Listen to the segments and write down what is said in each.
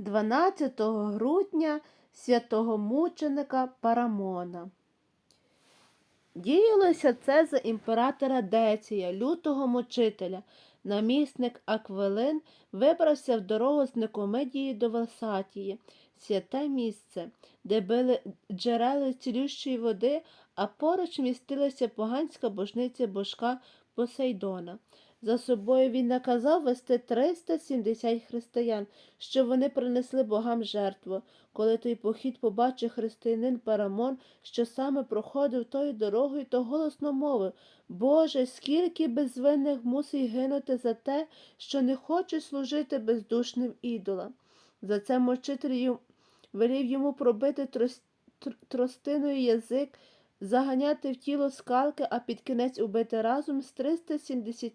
12 грудня святого мученика Парамона. Діялося це за імператора Деція, лютого мучителя. Намісник Аквилин вибрався в дорогу з Никомедії до Васатії, святе місце, де били джерела цілющої води, а поруч містилася поганська божниця божка Посейдона. За собою він наказав вести 370 християн, щоб вони принесли богам жертву. Коли той похід побачив християнин Парамон, що саме проходив тою дорогою, то голосно мовив Боже, скільки безвинних мусить гинути за те, що не хочуть служити бездушним ідолам. За це мучитель ю- велів йому пробити трос- тр- тростиною язик, заганяти в тіло скалки, а під кінець убити разом з 370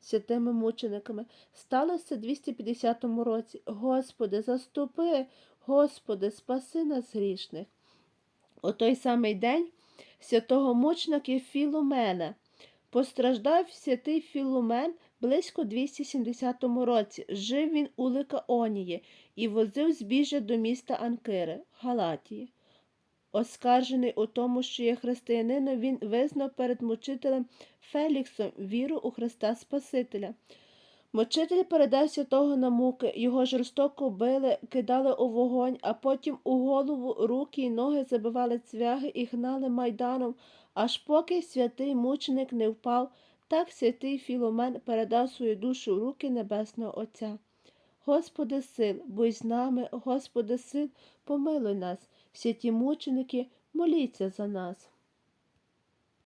святими мучениками. Сталося в 250 році. Господи, заступи, Господи, спаси нас грішних. У той самий день святого мученика Філумена постраждав святий Філумен близько 270 році. Жив він у Ликаонії і возив збіжжя до міста Анкири, Галатії. Оскаржений у тому, що є християнином, він визнав перед мучителем Феліксом віру у Христа Спасителя. Мучитель передав святого на муки, його жорстоко били, кидали у вогонь, а потім у голову, руки й ноги забивали цвяги і гнали майданом, аж поки святий мученик не впав, так святий Філомен передав свою душу в руки Небесного Отця. Господи сил, будь з нами, Господи сил, помилуй нас, всі ті мученики, моліться за нас.